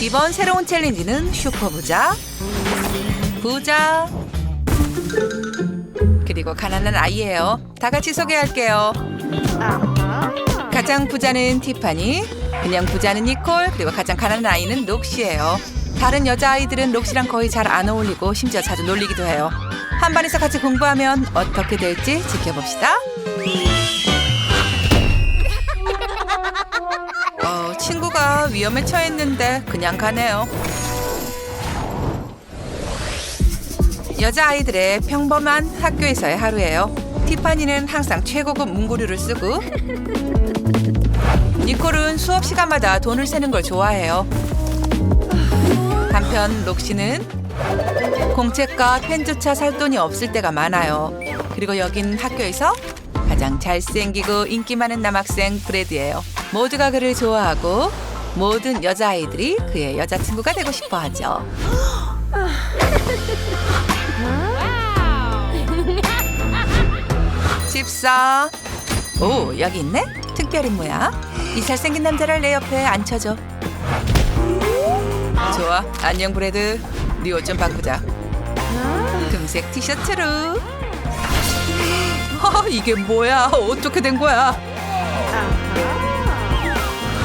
이번 새로운 챌린지는 슈퍼 부자, 부자, 그리고 가난한 아이예요. 다 같이 소개할게요. 가장 부자는 티파니, 그냥 부자는 니콜, 그리고 가장 가난한 아이는 록시예요. 다른 여자 아이들은 록시랑 거의 잘 안 어울리고 심지어 자주 놀리기도 해요. 한 반에서 같이 공부하면 어떻게 될지 지켜봅시다. 위험에 처했는데 그냥 가네요. 여자 아이들의 평범한 학교에서의 하루예요. 티파니는 항상 최고급 문구류를 쓰고 니콜은 수업 시간마다 돈을 세는 걸 좋아해요. 한편 록시는 공책과 펜조차 살 돈이 없을 때가 많아요. 그리고 여긴 학교에서 가장 잘생기고 인기 많은 남학생 브래드예요. 모두가 그를 좋아하고 모든 여자아이들이 그의 여자친구가 되고 싶어 하죠. 집사. 오, 여기 있네? 특별 임무야. 이 잘생긴 남자를 내 옆에 앉혀줘. 좋아. 안녕, 브래드. 네 옷 좀 바꾸자. 금색 티셔츠로. 허, 이게 뭐야? 어떻게 된 거야?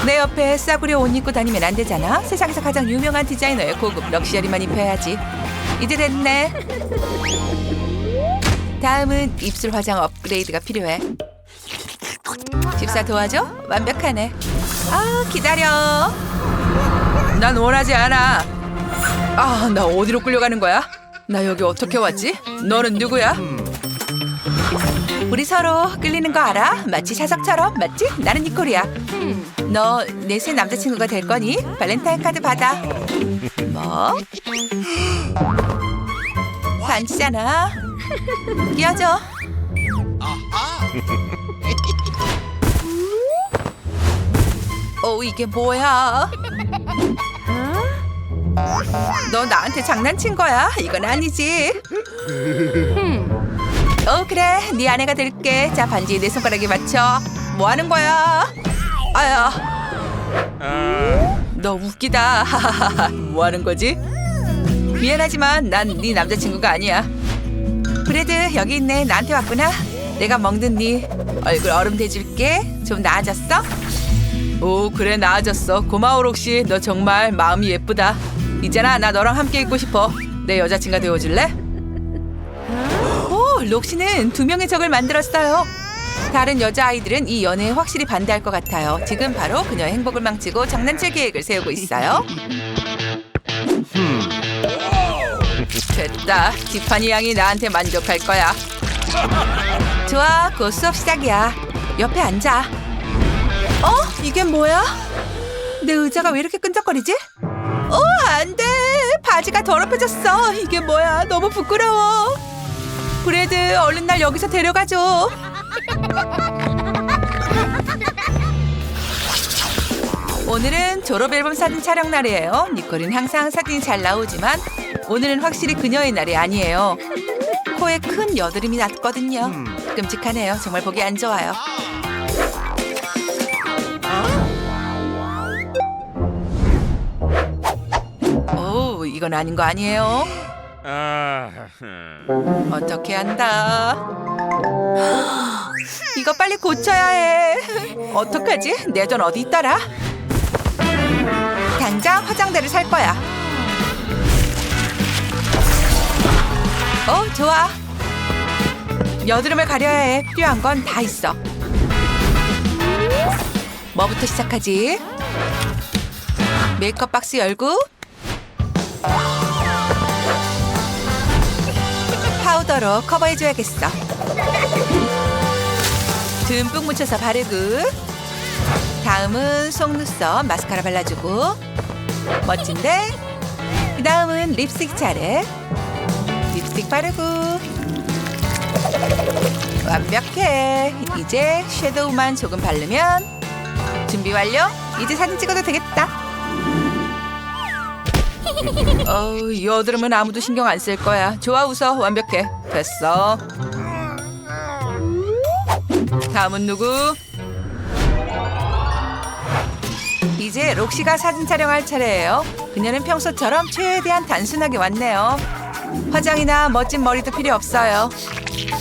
내 옆에 싸구려 옷 입고 다니면 안 되잖아. 세상에서 가장 유명한 디자이너의 고급 럭셔리만 입혀야지. 이제 됐네. 다음은 입술 화장 업그레이드가 필요해. 집사 도와줘? 완벽하네. 아, 기다려. 난 원하지 않아. 아, 나 어디로 끌려가는 거야? 나 여기 어떻게 왔지? 너는 누구야? 우리 서로 끌리는 거 알아? 마치 사석처럼 맞지? 나는 니콜이야. 너 내 새 남자친구가 될 거니? 발렌타인 카드 받아. 뭐? 반지잖아. 끼워줘. 어 이게 뭐야? 너 나한테 장난친 거야? 이건 아니지. 어 그래 네 아내가 될게. 자 반지 내 손가락에 맞춰. 뭐 하는 거야? 아야. 너 웃기다. 뭐 하는 거지? 미안하지만 난 네 남자친구가 아니야. 브레드 여기 있네. 나한테 왔구나. 내가 먹는 네 얼굴 얼음 대줄게. 좀 나아졌어? 오 그래 나아졌어. 고마워 록시. 너 정말 마음이 예쁘다. 있잖아 나 너랑 함께 있고 싶어. 내 여자친구가 되어줄래? 오 록시는 두 명의 적을 만들었어요. 다른 여자아이들은 이 연애에 확실히 반대할 것 같아요. 지금 바로 그녀의 행복을 망치고 장난칠 계획을 세우고 있어요. 됐다. 티파니 양이 나한테 만족할 거야. 좋아, 곧 수업 시작이야. 옆에 앉아. 어? 이게 뭐야? 내 의자가 왜 이렇게 끈적거리지? 어, 안 돼. 바지가 더럽혀졌어. 이게 뭐야? 너무 부끄러워. 브레드, 얼른 날 여기서 데려가줘. 오늘은 졸업 앨범 사진 촬영 날이에요. 니콜은 항상 사진이 잘 나오지만 오늘은 확실히 그녀의 날이 아니에요. 코에 큰 여드름이 났거든요. 끔찍하네요. 정말 보기 안 좋아요. 오, 이건 아닌 거 아니에요? 아, 어떻게 한다? 이거 빨리 고쳐야 해. 어떡하지? 내 돈 어디 있더라? 당장 화장대를 살 거야. 어, 좋아. 여드름을 가려야 해. 필요한 건 다 있어. 뭐부터 시작하지? 메이크업 박스 열고 파우더로 커버해줘야겠어. 듬뿍 묻혀서 바르고 다음은 속눈썹 마스카라 발라주고 멋진데? 그 다음은 립스틱 차례 립스틱 바르고 완벽해 이제 섀도우만 조금 바르면 준비 완료 이제 사진 찍어도 되겠다 어우 여드름은 아무도 신경 안 쓸 거야 좋아 웃어 완벽해 됐어 다음은 누구? 이제 록시가 사진 촬영할 차례예요. 그녀는 평소처럼 최대한 단순하게 왔네요. 화장이나 멋진 머리도 필요 없어요.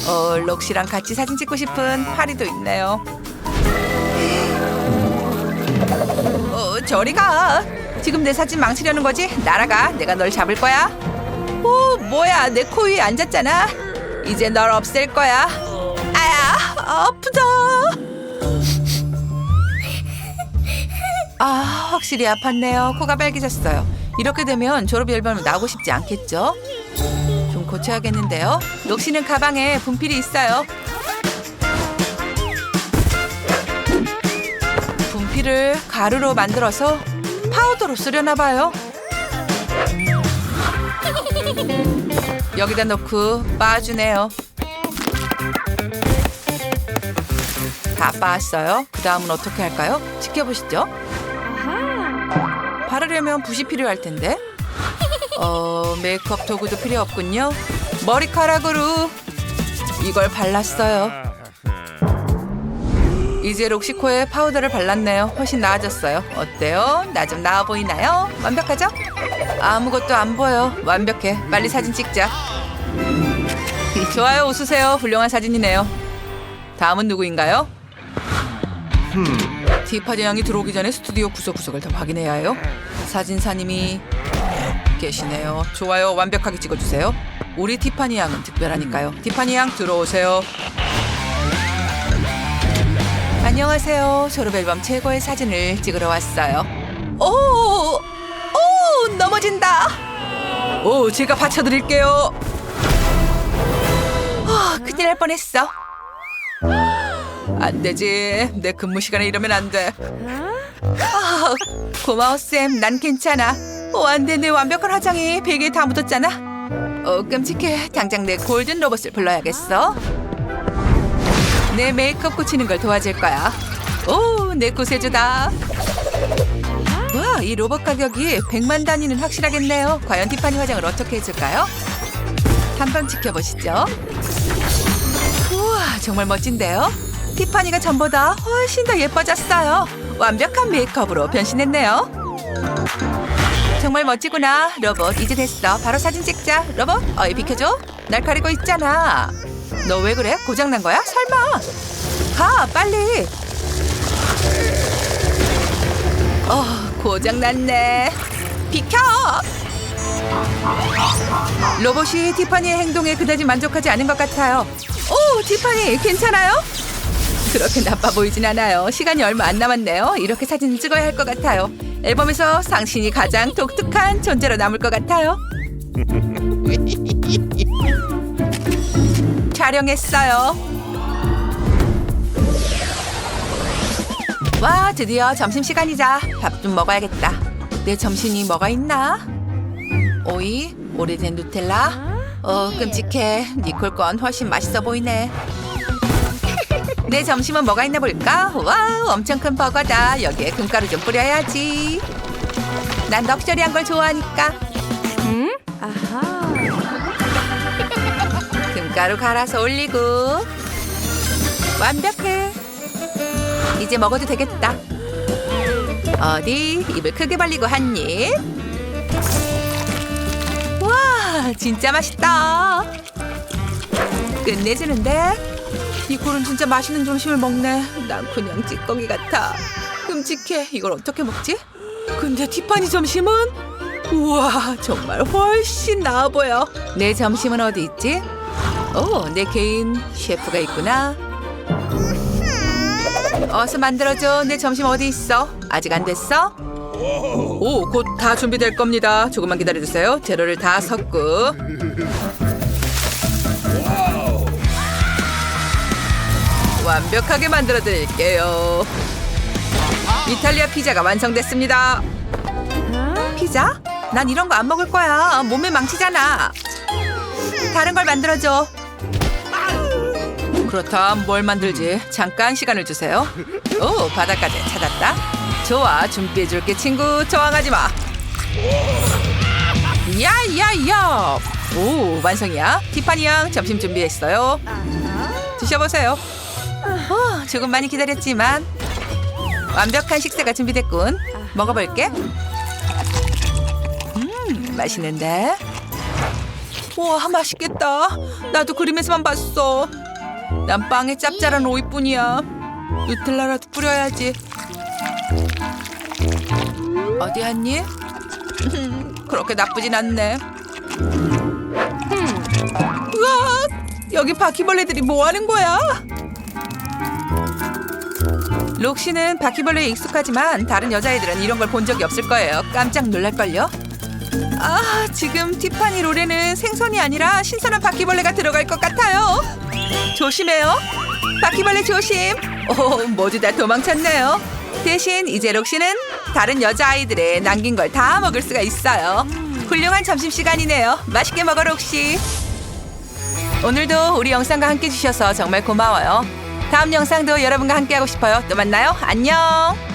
어, 록시랑 같이 사진 찍고 싶은 파리도 있네요. 어, 저리 가. 지금 내 사진 망치려는 거지? 날아가. 내가 널 잡을 거야. 오, 뭐야? 내 코 위에 앉았잖아. 이제 널 없앨 거야. 아야, 아프다. 아, 확실히 아팠네요. 코가 빨개졌어요. 이렇게 되면 졸업 앨범을 나오고 싶지 않겠죠? 좀 고쳐야겠는데요. 록시는 가방에 분필이 있어요. 분필을 가루로 만들어서 파우더로 쓰려나 봐요. 여기다 넣고 빻아주네요. 다 빻았어요. 그 다음은 어떻게 할까요? 지켜보시죠. 바르려면 붓이 필요할 텐데. 어, 메이크업 도구도 필요 없군요. 머리카락으로 이걸 발랐어요. 이제 록시코에 파우더를 발랐네요. 훨씬 나아졌어요. 어때요? 나 좀 나아 보이나요? 완벽하죠? 아무것도 안 보여. 완벽해. 빨리 사진 찍자. 좋아요, 웃으세요. 훌륭한 사진이네요. 다음은 누구인가요? 티파니 양이 들어오기 전에 스튜디오 구석구석을 다 확인해야 해요. 사진사님이 계시네요. 좋아요, 완벽하게 찍어주세요. 우리 티파니 양은 특별하니까요. 티파니 양 들어오세요. 안녕하세요. 졸업 앨범 최고의 사진을 찍으러 왔어요. 오, 오, 넘어진다. 오, 제가 받쳐드릴게요. 아, 큰일 날 뻔했어. 안 되지. 내 근무 시간에 이러면 안 돼. 아, 고마워 쌤. 난 괜찮아. 오, 안 돼. 내 완벽한 화장이 베개에 다 묻었잖아. 어, 끔찍해. 당장 내 골든 로봇을 불러야겠어. 내 메이크업 고치는 걸 도와줄 거야. 오, 내 구세주다. 와, 이 로봇 가격이 100만 단위는 확실하겠네요. 과연 티파니 화장을 어떻게 해줄까요? 한번 지켜보시죠. 우와, 정말 멋진데요? 티파니가 전보다 훨씬 더 예뻐졌어요. 완벽한 메이크업으로 변신했네요. 정말 멋지구나, 로봇. 이제 됐어. 바로 사진 찍자. 로봇, 어이 비켜줘. 날 가리고 있잖아. 너 왜 그래? 고장 난 거야? 설마? 가, 빨리. 어, 고장 났네. 비켜. 로봇이 티파니의 행동에 그다지 만족하지 않은 것 같아요. 오, 티파니 괜찮아요? 그렇게 나빠 보이진 않아요. 시간이 얼마 안 남았네요. 이렇게 사진을 찍어야 할 것 같아요. 앨범에서 당신이 가장 독특한 존재로 남을 것 같아요. 촬영했어요. 와, 드디어 점심시간이자 밥 좀 먹어야겠다. 내 점심이 뭐가 있나? 오이, 오래된 누텔라. 어, 끔찍해. 니콜 건 훨씬 맛있어 보이네. 내 점심은 뭐가 있나 볼까? 와우, 엄청 큰 버거다. 여기에 금가루 좀 뿌려야지. 난 럭셔리한 걸 좋아하니까. 음? 아하. 금가루 갈아서 올리고. 완벽해. 이제 먹어도 되겠다. 어디? 입을 크게 벌리고 한 입. 와 진짜 맛있다. 끝내주는데? 니콜은 진짜 맛있는 점심을 먹네. 난 그냥 찌꺼기 같아. 끔찍해. 이걸 어떻게 먹지? 근데 티파니 점심은? 우와 정말 훨씬 나아 보여. 내 점심은 어디 있지? 오, 내 개인 셰프가 있구나. 어서 만들어줘. 내 점심 어디 있어? 아직 안 됐어? 오, 곧 다 준비될 겁니다. 조금만 기다려주세요. 재료를 다 섞고. 완벽하게 만들어 드릴게요. 이탈리아 피자가 완성됐습니다. 피자? 난 이런 거 안 먹을 거야. 몸에 망치잖아. 다른 걸 만들어줘. 그렇다면 뭘 만들지? 잠깐 시간을 주세요. 오, 바닷가재 찾았다. 좋아, 준비해줄게, 친구. 저항하지 마. 야야야! 오, 완성이야. 티파니 양 점심 준비했어요. 드셔보세요. 어, 조금 많이 기다렸지만 완벽한 식사가 준비됐군. 먹어볼게. 맛있는데? 우와 맛있겠다. 나도 그림에서만 봤어. 난 빵에 짭짤한 오이뿐이야. 누텔라라도 뿌려야지. 어디 한니? 그렇게 나쁘진 않네. 우와, 여기 바퀴벌레들이 뭐 하는 거야? 록시는 바퀴벌레에 익숙하지만 다른 여자애들은 이런 걸 본 적이 없을 거예요. 깜짝 놀랄걸요? 아, 지금 티파니 롤에는 생선이 아니라 신선한 바퀴벌레가 들어갈 것 같아요. 조심해요. 바퀴벌레 조심. 오, 모두 다 도망쳤네요. 대신 이제 록시는 다른 여자아이들의 남긴 걸 다 먹을 수가 있어요. 훌륭한 점심시간이네요. 맛있게 먹어, 록시. 오늘도 우리 영상과 함께 해주셔서 정말 고마워요. 다음 영상도 여러분과 함께 하고 싶어요. 또 만나요. 안녕.